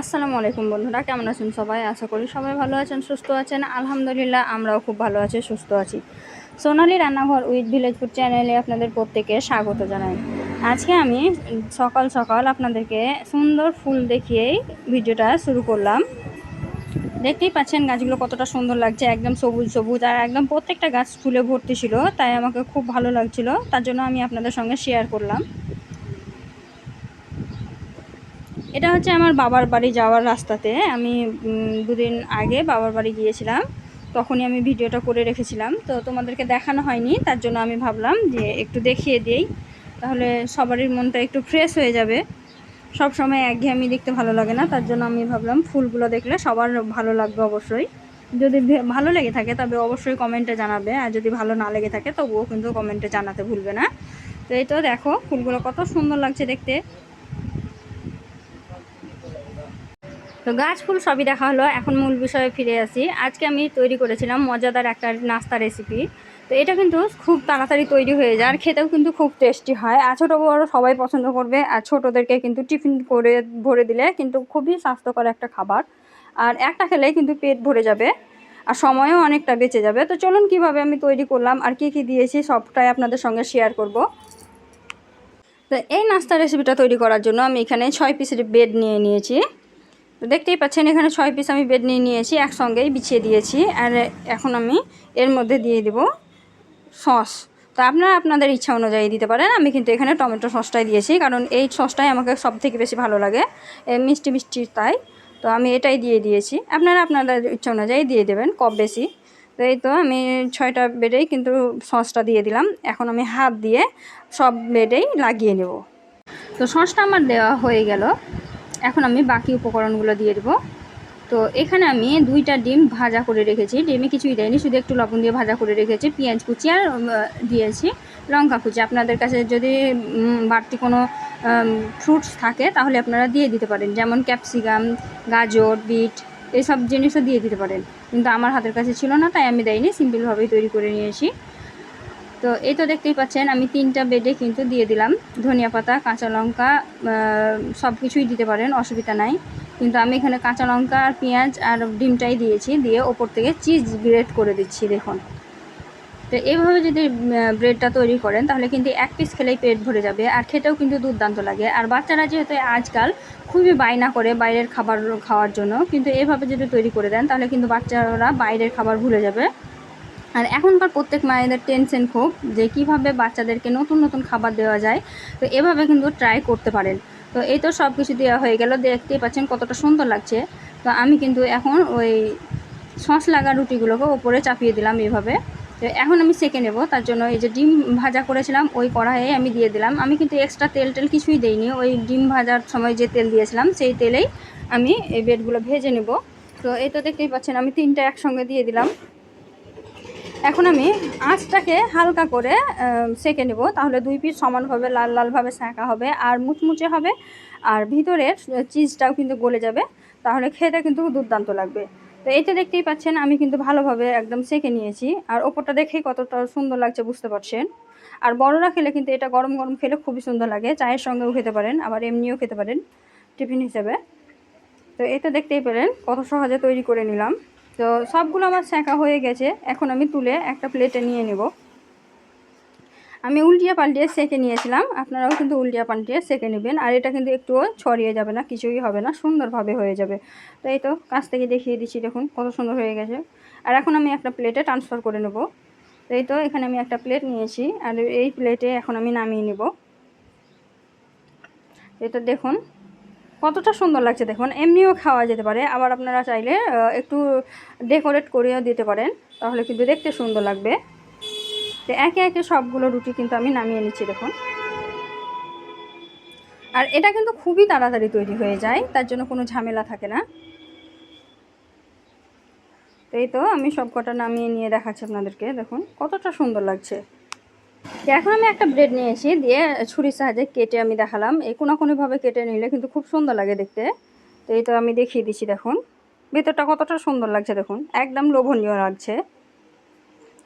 আসসালামু আলাইকুম বন্ধুরা, কেমন আছেন সবাই? আশা করি সবাই ভালো আছেন, সুস্থ আছেন। আলহামদুলিল্লাহ, আমরাও খুব ভালো আছি, সুস্থ আছি। সোনালি রান্নাঘর উইথ ভিলেজ ফুড চ্যানেলে আপনাদের প্রত্যেকে স্বাগত জানাই। আজকে আমি সকাল সকাল আপনাদেরকে সুন্দর ফুল দেখিয়েই ভিডিওটা শুরু করলাম। দেখতেই পাচ্ছেন গাছগুলো কতটা সুন্দর লাগছে, একদম সবুজ সবুজ, আর একদম প্রত্যেকটা গাছ ফুলে ভর্তি ছিল, তাই আমাকে খুব ভালো লাগছিল। তার জন্য আমি আপনাদের সঙ্গে শেয়ার করলাম। এটা হচ্ছে আমার বাবার বাড়ি যাওয়ার রাস্তাতে। আমি দুদিন আগে বাবার বাড়ি গিয়েছিলাম। তখনই আমি ভিডিওটা করে রেখেছিলাম। তো তোমাদেরকে দেখানো হয়নি, তার জন্য আমি ভাবলাম যে একটু দেখিয়ে দিই। তাহলে সবারই মনটা একটু ফ্রেশ হয়ে যাবে। সব সময় একঘেয়েমি দেখতে ভালো লাগে না, তার জন্য আমি ভাবলাম ফুলগুলো দেখলে সবার ভালো লাগবে অবশ্যই। যদি ভালো লেগে থাকে তবে অবশ্যই কমেন্টে জানাবে, আর যদি ভালো না লেগে থাকে তবুও কিন্তু কমেন্টে জানাতে ভুলবে না। তো এই তো দেখো, ফুলগুলো কত সুন্দর লাগছে দেখতে। তো গাছ, ফুল সবই দেখা হলো। এখন মূল বিষয়ে ফিরে আসি। আজকে আমি তৈরি করেছিলাম মজাদার একটা নাস্তা রেসিপি তো এটা কিন্তু খুব তাড়াতাড়ি তৈরি হয়ে যায়, আর খেতেও কিন্তু খুব টেস্টি হয়। আর ছোটো বড়ো সবাই পছন্দ করবে, আর ছোটোদেরকে কিন্তু টিফিন করে, ভরে দিলে কিন্তু খুবই স্বাস্থ্যকর একটা খাবার। আর একটা খেলেই কিন্তু পেট ভরে যাবে, আর সময়ও অনেকটা বেঁচে যাবে। তো চলুন কীভাবে আমি তৈরি করলাম আর কি কি দিয়েছি, সবটাই আপনাদের সঙ্গে শেয়ার করব। তো এই নাস্তা রেসিপিটা তৈরি করার জন্য আমি এখানে ছয় পিসের বেড নিয়ে নিয়েছি। তো দেখতেই পাচ্ছেন, এখানে ছয় পিস আমি বেড নিয়ে নিয়েছি, একসঙ্গেই বিছিয়ে দিয়েছি। আর এখন আমি এর মধ্যে দিয়ে দেব সস। তো আপনারা আপনাদের ইচ্ছা অনুযায়ী দিতে পারেন। আমি কিন্তু এখানে টমেটো সসটাই দিয়েছি, কারণ এই সসটাই আমাকে সব থেকে বেশি ভালো লাগে। মিষ্টি মিষ্টি তাই। তো আমি এটাই দিয়ে দিয়েছি। আপনারা আপনাদের ইচ্ছা অনুযায়ী দিয়ে দেবেন, কম বেশি। তো এই তো আমি ছয়টা বেডেই কিন্তু সসটা দিয়ে দিলাম। এখন আমি হাত দিয়ে সব বেডেই লাগিয়ে নেব। তো সসটা আমার দেওয়া হয়ে গেল। এখন আমি বাকি উপকরণগুলো দিয়ে দেবো। তো এখানে আমি দুইটা ডিম ভাজা করে রেখেছি। ডিমে কিছুই দেয়নি, শুধু একটু লবণ দিয়ে ভাজা করে রেখেছি, পেঁয়াজ কুচি আর দিয়েছি লঙ্কা কুচি। আপনাদের কাছে যদি বাড়তি কোনো ফ্রুটস থাকে তাহলে আপনারা দিয়ে দিতে পারেন। যেমন ক্যাপসিকাম গাজর, বিট এইসব জিনিসও দিয়ে দিতে পারেন। কিন্তু আমার হাতের কাছে ছিল না, তাই আমি দেয়নি। সিম্পলভাবেই তৈরি করে নিয়েছি। তো এই তো দেখতেই পাচ্ছেন, আমি তিনটা বেডে কিন্তু দিয়ে দিলাম। ধনিয়া পাতা, কাঁচা লঙ্কা সব কিছুই দিতে পারেন, অসুবিধা নাই। কিন্তু আমি এখানে কাঁচা লঙ্কা আর পেঁয়াজ আর ডিমটাই দিয়েছি, দিয়ে ওপর থেকে চিজ গ্রেট করে দিচ্ছি, দেখুন। তো এইভাবে যদি ব্রেডটা তৈরি করেন, তাহলে কিন্তু এক পিস খেলেই পেট ভরে যাবে, আর খেতেও কিন্তু দুর্দান্ত লাগে। আর বাচ্চারা যেহেতু আজকাল খুবই বায়না করে বাইরের খাবার খাওয়ার জন্য, কিন্তু এভাবে যদি তৈরি করে দেন, তাহলে কিন্তু বাচ্চারা বাইরের খাবার ভুলে যাবে। আর এখনকার প্রত্যেক মায়েদের টেনশন খুব যে কীভাবে বাচ্চাদেরকে নতুন নতুন খাবার দেওয়া যায়। তো এভাবে কিন্তু ট্রাই করতে পারেন। তো এই তো সব কিছু দেওয়া হয়ে গেল, দেখতেই পাচ্ছেন কতটা সুন্দর লাগছে। তো আমি কিন্তু এখন ওই সস লাগা রুটিগুলোকে ওপরে চাপিয়ে দিলাম এইভাবে তো এখন আমি সেকে নেব, তার জন্য এই যে ডিম ভাজা করেছিলাম, ওই কড়াইয়ে আমি দিয়ে দিলাম। আমি কিন্তু এক্সট্রা তেল টেল কিছুই দেইনি, ওই ডিম ভাজার সময় যে তেল দিয়েছিলাম, সেই তেলেই আমি এই বেডগুলো ভেজে নেব। তো এই তো দেখতেই পাচ্ছেন, আমি তিনটা একসঙ্গে দিয়ে দিলাম। এখন আমি আঁচটাকে হালকা করে সেঁকে নেব। তাহলে দুই পিস সমানভাবে, লাল লালভাবে সেঁকা হবে আর মুচমুচে হবে। আর ভিতরের চিজটাও কিন্তু গলে যাবে। তাহলে খেতে কিন্তু দুর্দান্ত লাগবে। তো এইটা দেখতেই পাচ্ছেন, আমি কিন্তু ভালোভাবে একদম সেঁকে নিয়েছি। আর ওপরটা দেখেই কতটা সুন্দর লাগছে, বুঝতে পারছেন? আর বড়রা খেলে কিন্তু এটা গরম গরম খেলে খুবই সুন্দর লাগে। চায়ের সঙ্গেও খেতে পারেন, আবার এমনিও খেতে পারেন টিফিন হিসেবে। তো এটা দেখতেই পেলেন, কত সহজে তৈরি করে নিলাম। তো সবগুলো আমার সেঁকা হয়ে গেছে। এখন আমি তুলে একটা প্লেটে নিয়ে নেব। আমি উল্টিয়ে পাল্টিয়ে সেঁকে নিয়েছিলাম। আপনারাও কিন্তু উল্টিয়ে পাল্টিয়ে সেঁকে নেবেন। আর এটা কিন্তু একটুও ছড়িয়ে যাবে না, কিছুই হবে না, সুন্দরভাবে হয়ে যাবে। তো এই তো কাছ থেকে দেখিয়ে দিচ্ছি, দেখুন কত সুন্দর হয়ে গেছে। আর এখন আমি একটা প্লেটে ট্রান্সফার করে নেব। তো এই তো এখানে আমি একটা প্লেট নিয়েছি। আর এই প্লেটে এখন আমি নামিয়ে নেব। এটা দেখুন কতটা সুন্দর লাগছে দেখুন, এমনিও খাওয়া যেতে পারে। আবার আপনারা চাইলে একটু ডেকোরেট করেও দিতে পারেন, তাহলে কিন্তু দেখতে সুন্দর লাগবে। তো একে একে সবগুলো রুটি কিন্তু আমি নামিয়ে নিচ্ছি দেখুন। আর এটা কিন্তু খুবই তাড়াতাড়ি তৈরি হয়ে যায়, তার জন্য কোনো ঝামেলা থাকে না। তো এই তো আমি সব কটা নামিয়ে নিয়ে দেখাচ্ছি আপনাদেরকে, দেখুন কতটা সুন্দর লাগছে। এখন আমি একটা ব্রেড নিয়েছি দিয়ে ছুরির সাহায্যে কেটে আমি দেখালাম। এই কোনাকুনিভাবে কেটে নিলে কিন্তু খুব সুন্দর লাগে দেখতে। তো এই তো আমি দেখিয়ে দিচ্ছি, দেখুন। ভেতরটা কতটা সুন্দর লাগছে, দেখুন। একদম লোভনীয় লাগছে।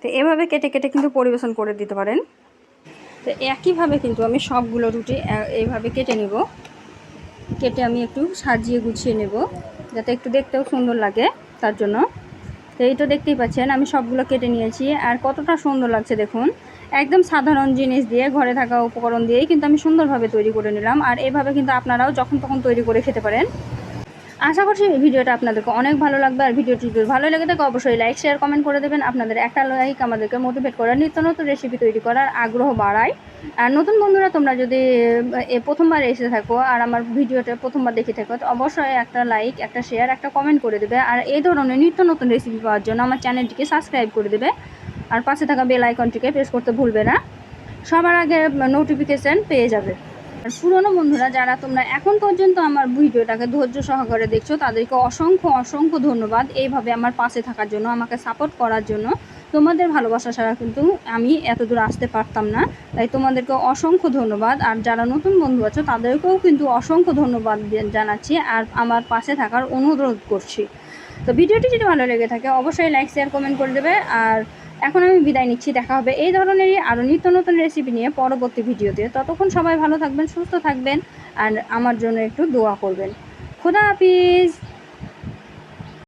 তো এভাবে কেটে কেটে কিন্তু পরিবেশন করে দিতে পারেন। তো একইভাবে কিন্তু আমি সবগুলো রুটি এইভাবে কেটে নেব। কেটে আমি একটু সাজিয়ে গুছিয়ে নেব, যাতে একটু দেখতেও সুন্দর লাগে তার জন্য। তো এই তো দেখতেই পাচ্ছেন, আমি সবগুলো কেটে নিয়েছি। আর কতটা সুন্দর লাগছে দেখুন, একদম সাধারণ জিনিস দিয়ে, ঘরে থাকা উপকরণ দিয়েই কিন্তু আমি সুন্দরভাবে তৈরি করে নিলাম। আর এভাবে কিন্তু আপনারাও যখন তখন তৈরি করে খেতে পারেন। আশা করছি ভিডিওটা আপনাদেরকে অনেক ভালো লাগবে আর ভিডিওটি যদি ভালো লেগে থাকে, অবশ্যই লাইক শেয়ার কমেন্ট করে দেবেন। আপনাদের একটা লাইক আমাদেরকে মোটিভেট করার নিত্য নতুন রেসিপি তৈরি করার আগ্রহ বাড়ায়। আর নতুন বন্ধুরা, তোমরা যদি প্রথমবার এসে থাকো আর আমার ভিডিওটা প্রথমবার দেখে থাকো, তো অবশ্যই একটা লাইক একটা শেয়ার একটা কমেন্ট করে দেবে। আর এই ধরনের নিত্য নতুন রেসিপি পাওয়ার জন্য আমার চ্যানেলটিকে সাবস্ক্রাইব করে দেবে। আর পাশে থাকা বেল আইকনটিকে প্রেস করতে ভুলবে না। সবার আগে নোটিফিকেশান পেয়ে যাবে। আর পুরনো বন্ধুরা, যারা তোমরা এখন পর্যন্ত আমার ভিডিওটাকে ধৈর্য সহকারে দেখছ, তাদেরকে অসংখ্য অসংখ্য ধন্যবাদ এইভাবে আমার পাশে থাকার জন্য, আমাকে সাপোর্ট করার জন্য। তোমাদের ভালোবাসা ছাড়া কিন্তু আমি এত দূর আসতে পারতাম না। তাই তোমাদেরকে অসংখ্য ধন্যবাদ। আর যারা নতুন বন্ধু আছো, তাদেরকেও কিন্তু অসংখ্য ধন্যবাদ জানাচ্ছি আর আমার পাশে থাকার অনুরোধ করছি। তো ভিডিওটি যদি ভালো লেগে থাকে, অবশ্যই লাইক শেয়ার কমেন্ট করে দেবে। আর এখন আমি বিদায় নিচ্ছি, দেখা হবে এই ধরনেরই আরও নিত্য নতুন রেসিপি নিয়ে পরবর্তী ভিডিওতে। ততক্ষণ সবাই ভালো থাকবেন, সুস্থ থাকবেন, আর আমার জন্য একটু দোয়া করবেন। খুদা হাফিজ!